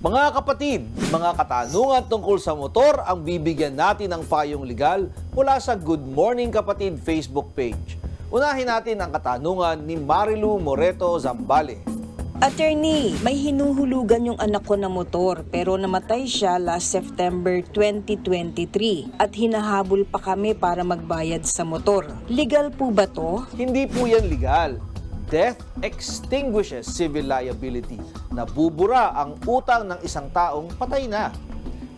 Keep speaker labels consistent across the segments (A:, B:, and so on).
A: Mga kapatid, mga katanungan tungkol sa motor ang bibigyan natin ng payong legal mula sa Good Morning Kapatid Facebook page. Unahin natin ang katanungan ni Marilu Moreto Zambale.
B: Attorney, may hinuhulugan yung anak ko na motor pero namatay siya last September 2023 at hinahabol pa kami para magbayad sa motor. Legal po ba to?
A: Hindi po yan legal. Death extinguishes civil liability. Nabubura ang utang ng isang taong patay na.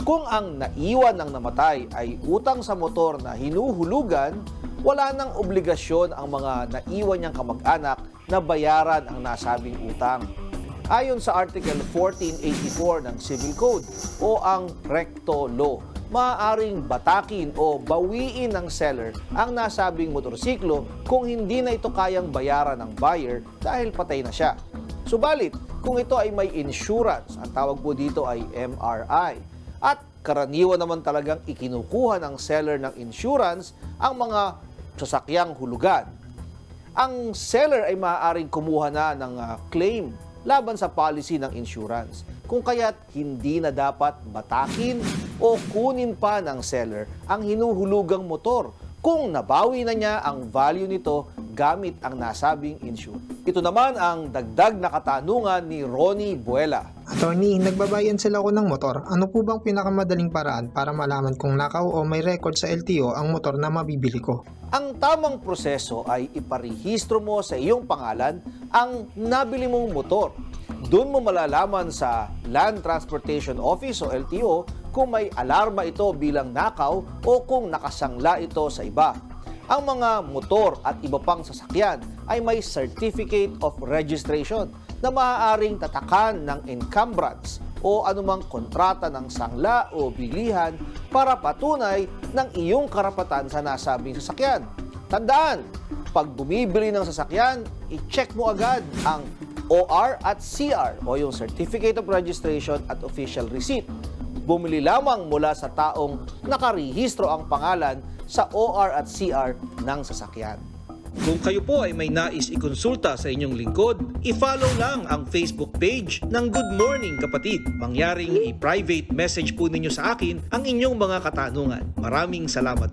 A: Kung ang naiwan ng namatay ay utang sa motor na hinuhulugan, wala nang obligasyon ang mga naiwan niyang kamag-anak na bayaran ang nasabing utang. Ayon sa Article 1484 ng Civil Code o ang Recto Law, maaaring batakin o bawiin ng seller ang nasabing motorsiklo kung hindi na ito kayang bayaran ng buyer dahil patay na siya. Subalit, kung ito ay may insurance, ang tawag po dito ay MRI, at karaniwan naman talagang ikinukuha ng seller ng insurance ang mga sasakyang hulugan, ang seller ay maaaring kumuha na ng ah, claim laban sa policy ng insurance. Kung kaya't hindi na dapat batakin o kunin pa ng seller ang hinuhulugang motor kung nabawi na niya ang value nito gamit ang nasabing insurance. Ito naman ang dagdag na katanungan ni Ronnie Buela.
C: Attorney, nagbabayan sila ko ng motor. Ano po bang pinakamadaling paraan para malaman kung nakaw o may record sa LTO ang motor na mabibili ko?
A: Ang tamang proseso ay iparehistro mo sa iyong pangalan ang nabili mong motor. Doon mo malalaman sa Land Transportation Office o LTO kung may alarma ito bilang nakaw o kung nakasangla ito sa iba. Ang mga motor at iba pang sasakyan ay may Certificate of Registration na maaaring tatakan ng encumbrance o anumang kontrata ng sangla o bilihan para patunay ng iyong karapatan sa nasabing sasakyan. Tandaan, pag bumibili ng sasakyan, i-check mo agad ang OR at CR o yung Certificate of Registration at Official Receipt. Bumili lamang mula sa taong nakarehistro ang pangalan sa OR at CR ng sasakyan. Kung kayo po ay may nais ikonsulta sa inyong lingkod, i-follow lang ang Facebook page ng Good Morning Kapatid. Mangyaring i-private message po ninyo sa akin ang inyong mga katanungan. Maraming salamat.